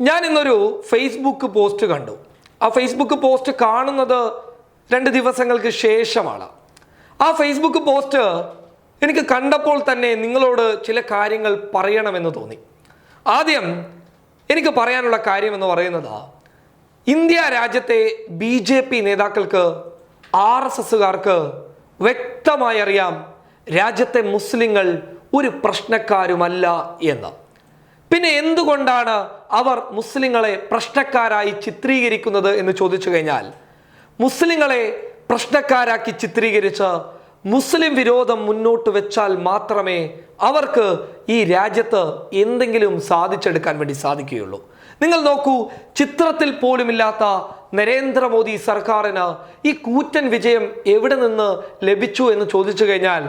ഞാൻ ഇന്നൊരു Facebook post കണ്ടു. ആ ഫേസ്ബുക്ക് പോസ്റ്റ് കാണുന്നത് രണ്ട് ദിവസങ്ങൾക്ക് ശേഷമാണ്. ആ ഫേസ്ബുക്ക് പോസ്റ്റ് എനിക്ക് കണ്ടപ്പോൾ തന്നെ നിങ്ങളോട് ചില കാര്യങ്ങൾ പറയണമെന്ന് തോന്നി. ആദ്യം എനിക്ക് പറയാനുള്ള കാര്യം എന്ന് പറയുന്നത് ഇന്ത്യ രാജ്യത്തെ ബി ജെ പി നേതാക്കൾക്ക് ആർ എസ് എസുകാർക്ക് വ്യക്തമായി അറിയാം രാജ്യത്തെ മുസ്ലിങ്ങൾ ഒരു പ്രശ്നക്കാരുമല്ല എന്ന്. പിന്നെ എന്തുകൊണ്ടാണ് അവർ മുസ്ലിങ്ങളെ പ്രശ്നക്കാരായി ചിത്രീകരിക്കുന്നത് എന്ന് ചോദിച്ചു കഴിഞ്ഞാൽ മുസ്ലിങ്ങളെ പ്രശ്നക്കാരാക്കി ചിത്രീകരിച്ച് മുസ്ലിം വിരോധം മുന്നോട്ട് വെച്ചാൽ മാത്രമേ അവർക്ക് ഈ രാജ്യത്ത് എന്തെങ്കിലും സാധിച്ചെടുക്കാൻ വേണ്ടി സാധിക്കുകയുള്ളൂ. നിങ്ങൾ നോക്കൂ ചിത്രത്തിൽ പോലുമില്ലാത്ത നരേന്ദ്രമോദി സർക്കാരിന് ഈ കൂറ്റൻ വിജയം എവിടെ നിന്ന് ലഭിച്ചു എന്ന് ചോദിച്ചു കഴിഞ്ഞാൽ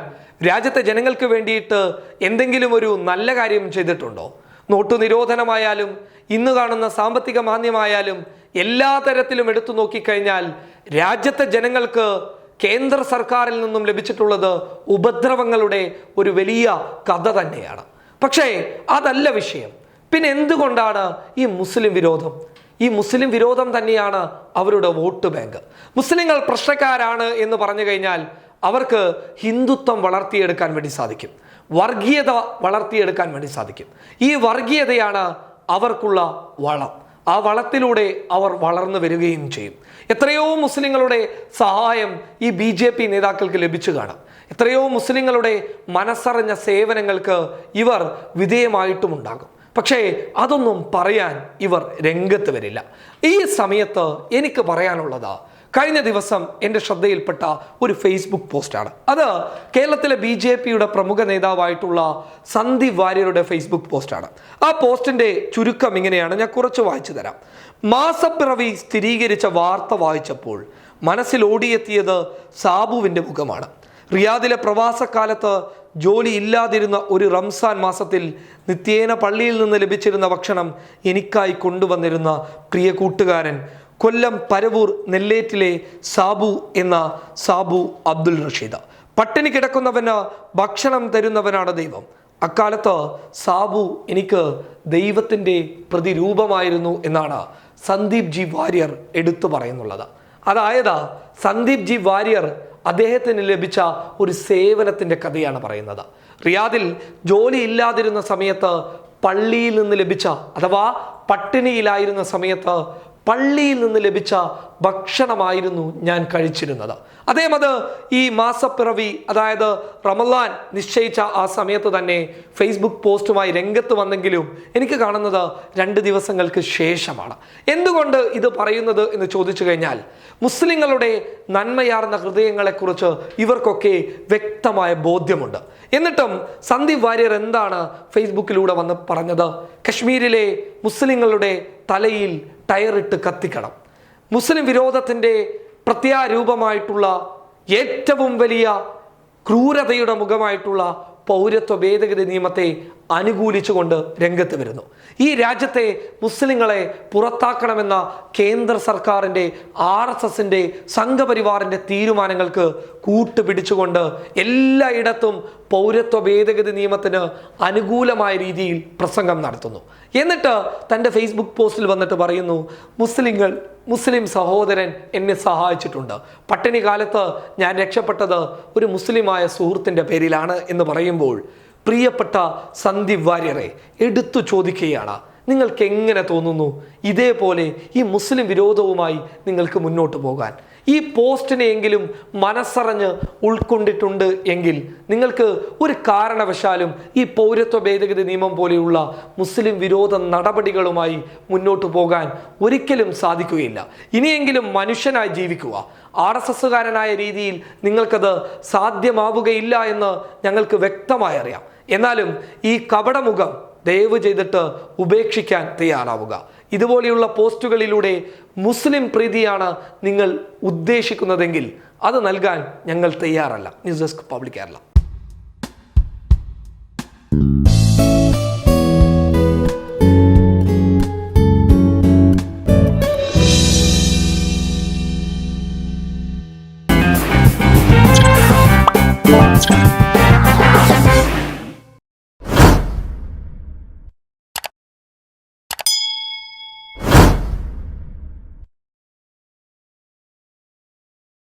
രാജ്യത്തെ ജനങ്ങൾക്ക് വേണ്ടിയിട്ട് എന്തെങ്കിലും ഒരു നല്ല കാര്യം ചെയ്തിട്ടുണ്ടോ? നോട്ടു നിരോധനമായാലും ഇന്ന് കാണുന്ന സാമ്പത്തിക മാന്ദ്യമായാലും എല്ലാ തരത്തിലും എടുത്തു നോക്കിക്കഴിഞ്ഞാൽ രാജ്യത്തെ ജനങ്ങൾക്ക് കേന്ദ്ര സർക്കാരിൽ നിന്നും ലഭിച്ചിട്ടുള്ളത് ഉപദ്രവങ്ങളുടെ ഒരു വലിയ കഥ തന്നെയാണ്. പക്ഷേ അതല്ല വിഷയം. പിന്നെ എന്തുകൊണ്ടാണ് ഈ മുസ്ലിം വിരോധം? ഈ മുസ്ലിം വിരോധം തന്നെയാണ് അവരുടെ വോട്ട് ബാങ്ക്. മുസ്ലിങ്ങൾ പ്രശ്നക്കാരാണ് എന്ന് പറഞ്ഞു കഴിഞ്ഞാൽ അവർക്ക് ഹിന്ദുത്വം വളർത്തിയെടുക്കാൻ വേണ്ടി സാധിക്കും. വർഗീയത വളർത്തിയെടുക്കാൻ വേണ്ടി സാധിക്കും. ഈ വർഗീയതയാണ് അവർക്കുള്ള വളം. ആ വളത്തിലൂടെ അവർ വളർന്നു വരികയും ചെയ്യും. എത്രയോ മുസ്ലിങ്ങളുടെ സഹായം ഈ ബി ജെ പി നേതാക്കൾക്ക് ലഭിച്ചു കാണാം. എത്രയോ മുസ്ലിങ്ങളുടെ മനസ്സറിഞ്ഞ സേവനങ്ങൾക്ക് ഇവർ വിധേയമായിട്ടും ഉണ്ടാകും. പക്ഷേ അതൊന്നും പറയാൻ ഇവർ രംഗത്ത് വരില്ല. ഈ സമയത്ത് എനിക്ക് പറയാനുള്ളത് കഴിഞ്ഞ ദിവസം എന്റെ ശ്രദ്ധയിൽപ്പെട്ട ഒരു ഫേസ്ബുക്ക് പോസ്റ്റാണ്. അത് കേരളത്തിലെ ബി ജെ പിയുടെ പ്രമുഖ നേതാവായിട്ടുള്ള സന്ദീപ് വാര്യരുടെ ഫേസ്ബുക്ക് പോസ്റ്റാണ്. ആ പോസ്റ്റിന്റെ ചുരുക്കം ഇങ്ങനെയാണ്. ഞാൻ കുറച്ച് വായിച്ചു തരാം. മാസപ്പിറവി സ്ഥിരീകരിച്ച വാർത്ത വായിച്ചപ്പോൾ മനസ്സിൽ ഓടിയെത്തിയത് സാബുവിന്റെ മുഖമാണ്. റിയാദിലെ പ്രവാസക്കാലത്ത് ജോലി ഇല്ലാതിരുന്ന ഒരു റംസാൻ മാസത്തിൽ നിത്യേന പള്ളിയിൽ നിന്ന് ലഭിച്ചിരുന്ന ഭക്ഷണം എനിക്കായി കൊണ്ടുവന്നിരുന്ന പ്രിയ കൂട്ടുകാരൻ കൊല്ലം പരവൂർ നെല്ലേറ്റിലെ സാബു എന്ന സാബു അബ്ദുൽ റഷീദ്. പട്ടിണി കിടക്കുന്നവന് ഭക്ഷണം തരുന്നവനാണ് ദൈവം. അക്കാലത്ത് സാബു എനിക്ക് ദൈവത്തിന്റെ പ്രതിരൂപമായിരുന്നു എന്നാണ് സന്ദീപ് ജി വാര്യർ എടുത്തു പറയുന്നുള്ളത്. അതായത് സന്ദീപ് ജി വാര്യർ അദ്ദേഹത്തിന് ലഭിച്ച ഒരു സേവനത്തിന്റെ കഥയാണ് പറയുന്നത്. റിയാദിൽ ജോലി ഇല്ലാതിരുന്ന സമയത്ത് പള്ളിയിൽ നിന്ന് ലഭിച്ച അഥവാ പട്ടിണിയിലായിരുന്ന സമയത്ത് പള്ളിയിൽ നിന്ന് ലഭിച്ച ഭക്ഷണമായിരുന്നു ഞാൻ കഴിച്ചിരുന്നത്. അദ്ദേഹം അത് ഈ മാസപ്പിറവി അതായത് റമലാൻ നിശ്ചയിച്ച ആ സമയത്ത് തന്നെ ഫേസ്ബുക്ക് പോസ്റ്റുമായി രംഗത്ത് വന്നെങ്കിലും എനിക്ക് കാണുന്നത് രണ്ട് ദിവസങ്ങൾക്ക് ശേഷമാണ്. എന്തുകൊണ്ട് ഇത് പറയുന്നത് എന്ന് ചോദിച്ചു കഴിഞ്ഞാൽ മുസ്ലിങ്ങളുടെ നന്മയാർന്ന ഹൃദയങ്ങളെക്കുറിച്ച് ഇവർക്കൊക്കെ വ്യക്തമായ ബോധ്യമുണ്ട്. എന്നിട്ടും സന്ദീപ് വാര്യർ എന്താണ് ഫേസ്ബുക്കിലൂടെ വന്ന് പറഞ്ഞത്? കശ്മീരിലെ മുസ്ലിങ്ങളുടെ തലയിൽ ടയറിട്ട് കത്തിക്കണം. മുസ്ലിം വിരോധത്തിന്റെ പ്രത്യാരൂപമായിട്ടുള്ള ഏറ്റവും വലിയ ക്രൂരതയുടെ മുഖമായിട്ടുള്ള പൗരത്വ ഭേദഗതി നിയമത്തെ അനുകൂലിച്ചുകൊണ്ട് രംഗത്ത് വരുന്നു. ഈ രാജ്യത്തെ മുസ്ലിങ്ങളെ പുറത്താക്കണമെന്ന കേന്ദ്ര സർക്കാരിന്റെ ആർ എസ് എസിന്റെ സംഘപരിവാറിന്റെ തീരുമാനങ്ങൾക്ക് കൂട്ടുപിടിച്ചുകൊണ്ട് എല്ലായിടത്തും പൗരത്വ ഭേദഗതി നിയമത്തിന് അനുകൂലമായ രീതിയിൽ പ്രസംഗം നടത്തുന്നു. എന്നിട്ട് തന്റെ ഫേസ്ബുക്ക് പോസ്റ്റിൽ വന്നിട്ട് പറയുന്നു മുസ്ലിങ്ങൾ മുസ്ലിം സഹോദരൻ എന്നെ സഹായിച്ചിട്ടുണ്ട്. പട്ടിണി കാലത്ത് ഞാൻ രക്ഷപ്പെട്ടത് ഒരു മുസ്ലിമായ സുഹൃത്തിന്റെ പേരിലാണ് എന്ന് പറയുമ്പോൾ പ്രിയപ്പെട്ട സന്ദീപ് വാര്യറെ എടുത്തു ചോദിക്കുകയാണ്. നിങ്ങൾക്ക് എങ്ങനെ തോന്നുന്നു? ഇതേപോലെ ഈ മുസ്ലിം വിരോധവുമായി നിങ്ങൾക്ക് മുന്നോട്ട് പോകാൻ. ഈ പോസ്റ്റിനെയെങ്കിലും മനസ്സറിഞ്ഞ് ഉൾക്കൊണ്ടിട്ടുണ്ട് എങ്കിൽ നിങ്ങൾക്ക് ഒരു കാരണവശാലും ഈ പൗരത്വ ഭേദഗതി നിയമം പോലെയുള്ള മുസ്ലിം വിരോധ നടപടികളുമായി മുന്നോട്ട് പോകാൻ ഒരിക്കലും സാധിക്കുകയില്ല. ഇനിയെങ്കിലും മനുഷ്യനായി ജീവിക്കുക. ആർ എസ് എസ്സുകാരനായ രീതിയിൽ നിങ്ങൾക്കത് സാധ്യമാവുകയില്ല എന്ന് ഞങ്ങൾക്ക് വ്യക്തമായി അറിയാം. എന്നാലും ഈ കപടമുഖം ദയവ് ചെയ്തിട്ട് ഉപേക്ഷിക്കാൻ തയ്യാറാവുക. ഇതുപോലെയുള്ള പോസ്റ്റുകളിലൂടെ മുസ്ലിം പ്രീതിയാണ് നിങ്ങൾ ഉദ്ദേശിക്കുന്നതെങ്കിൽ അത് നൽകാൻ ഞങ്ങൾ തയ്യാറല്ല. News desk public Kerala.